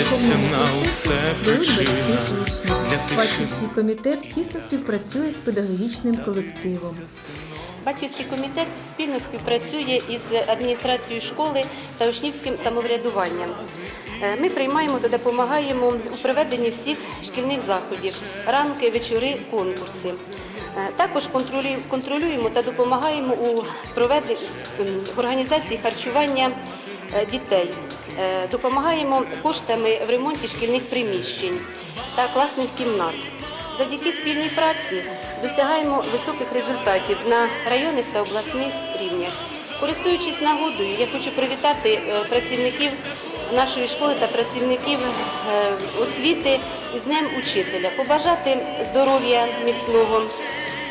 на усе причина Батьківський комітет тісно співпрацює з педагогічним колективом. Батьківський комітет спільно співпрацює із адміністрацією школи та учнівським самоврядуванням. Е, ми приймаємо та допомагаємо у проведенні всіх шкільних заходів, ранки, вечори, конкурси. Е, також контролюємо та допомагаємо у проведенні організації харчування дітей. Е, Допомагаємо коштами в ремонті шкільних приміщень та класних кімнат. Завдяки спільній праці досягаємо високих результатів на районних та обласних рівнях. Користуючись нагодою, я хочу привітати е, працівників нашої школи та працівників е, освіти із Днем Учителя, побажати здоров'я міцного,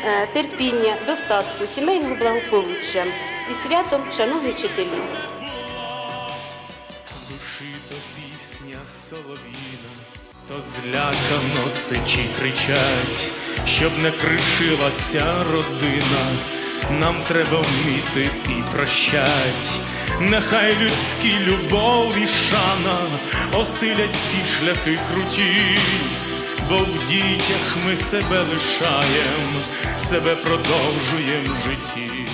е, терпіння, достатку, сімейного благополуччя і святом, шановні вчителі. Душі то пісня солов'їна, то злякано сичі кричать, щоб не кришилася родина. Нам треба вміти і прощать. Нехай людські любов і шана осилять ці шляхи круті, бо в дітях ми себе лишаєм, себе продовжуєм в житті.